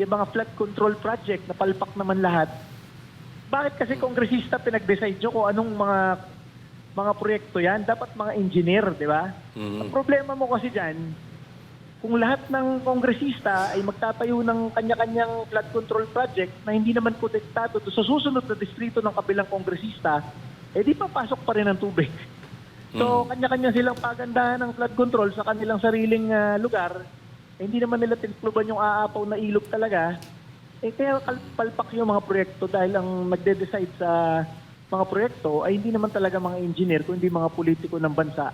yung mga flood control project na palpak naman lahat. Bakit kasi kongresista pinag-decide nyo kung anong mga mga proyekto yan? Dapat mga engineer, di ba? Mhm. Ang problema mo kasi dyan, kung lahat ng kongresista ay magtatayo ng kanya-kanyang flood control project na hindi naman konektado sa susunod na distrito ng kabilang kongresista, eh di papasok pa rin ang tubig. So, kanya-kanya silang pagandahan ng flood control sa kanilang sariling ah, lugar. Eh, hindi naman nila tinpluban yung aapaw na ilog talaga. Eh, kaya palpak yung mga proyekto dahil ang magde-decide sa mga proyekto ay hindi naman talaga mga engineer, kundi mga politiko ng bansa.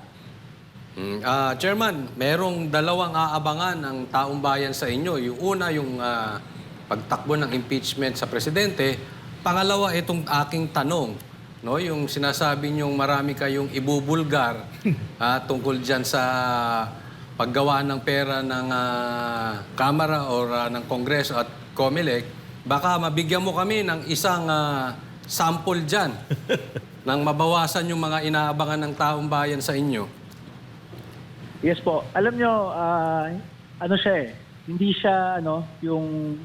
Mm, ah, Chairman, merong dalawang aabangan ng taong bayan sa inyo. Yung una, yung ah, pagtakbo ng impeachment sa presidente. Pangalawa, itong aking tanong. No, yung sinasabi niyong marami kayong ibubulgar ah, tungkol dyan sa paggawa ng pera ng ah, Kamara o ah, ng Kongreso at COMELEC. Baka mabigyan mo kami ng isang ah, sample dyan nang mabawasan yung mga inaabangan ng taong bayan sa inyo. Yes po. Alam nyo, ah, ano siya eh, hindi siya, ano, yung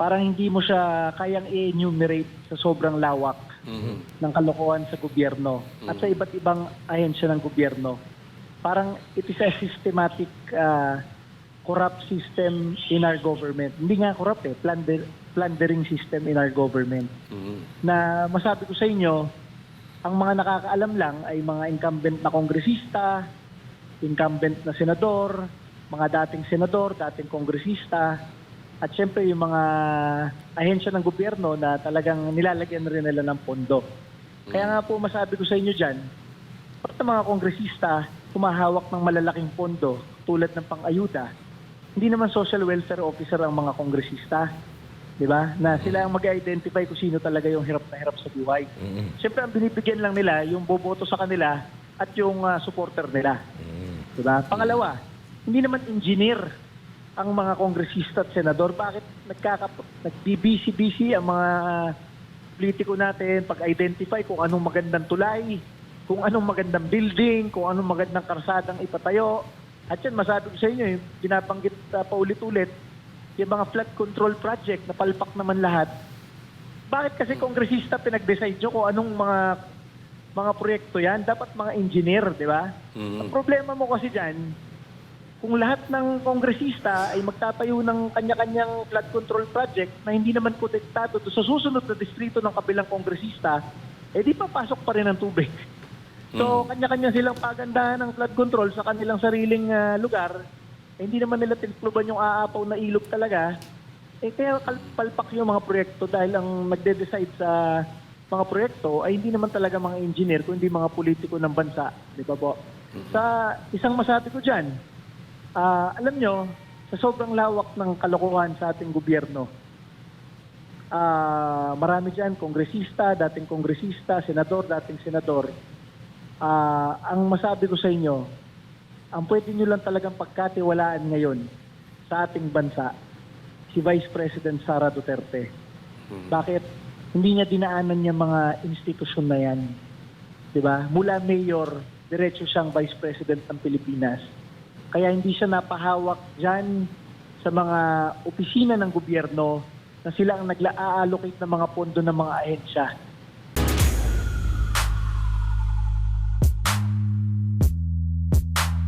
parang hindi mo siya kayang i-enumerate sa sobrang lawak Mhm. ng kalokohan sa gobyerno at sa iba't ibang ahensya ng gobyerno. Parang it is a systematic ah, corrupt system in our government. Hindi nga corrupt eh, plunder, plundering system in our government. Mhm. Na masabi ko sa inyo, ang mga nakakaalam lang ay mga incumbent na kongresista, incumbent na senador, mga dating senador, dating kongresista, at syempre yung mga ahensya ng gobyerno na talagang nilalagyan rin nila ng pondo. Kaya nga po masabi ko sa inyo dyan, pati mga kongresista humahawak ng malalaking pondo tulad ng pang-ayuda, hindi naman social welfare officer ang mga kongresista. Di ba? Na sila ang mag-identify kung sino talaga yung hirap na hirap sa buhay. Siyempre, ang binibigyan lang nila, yung boboto sa kanila at yung ah, supporter nila. Diba? Pangalawa, hindi naman engineer ang mga kongresista at senador. Bakit nagkakap nagbibisi-bisi ang mga politiko natin pag-identify kung anong magandang tulay, kung anong magandang building, kung anong magandang karsadang ipatayo. At yan, masabi ko sa inyo, yung binabanggit ah, paulit-ulit, yung mga flood control project na palpak naman lahat. Bakit kasi kongresista pinag-decide nyo kung anong mga mga proyekto yan? Dapat mga engineer, di ba? Mhm. Ang problema mo kasi dyan, kung lahat ng kongresista ay magtatayo ng kanya-kanyang flood control project na hindi naman konektado sa susunod na distrito ng kabilang kongresista, eh di papasok pa rin ang tubig. So, kanya-kanya silang pagandahan ng flood control sa kanilang sariling ah, lugar. Eh, hindi naman nila tinpluban yung aapaw na ilog talaga. Eh, kaya kal- palpak yung mga proyekto dahil ang magde-decide sa mga proyekto ay hindi naman talaga mga engineer, kundi mga politiko ng bansa. Di ba po? Sa isang masabi ko dyan, ah, alam nyo, sa sobrang lawak ng kalokohan sa ating gobyerno, ah, marami dyan, kongresista, dating kongresista, senador, dating senador. Ah, ang masabi ko sa inyo, ang pwede nyo lang talagang pagkatiwalaan ngayon sa ating bansa, si Vice President Sara Duterte. Bakit? Hindi niya dinaanan yung mga institusyon na yan. 'Di ba? Mula mayor, diretso siyang Vice President ng Pilipinas. Kaya hindi siya napahawak diyan sa mga opisina ng gobyerno na sila ang nagla-allocate ng mga pondo ng mga ahensya.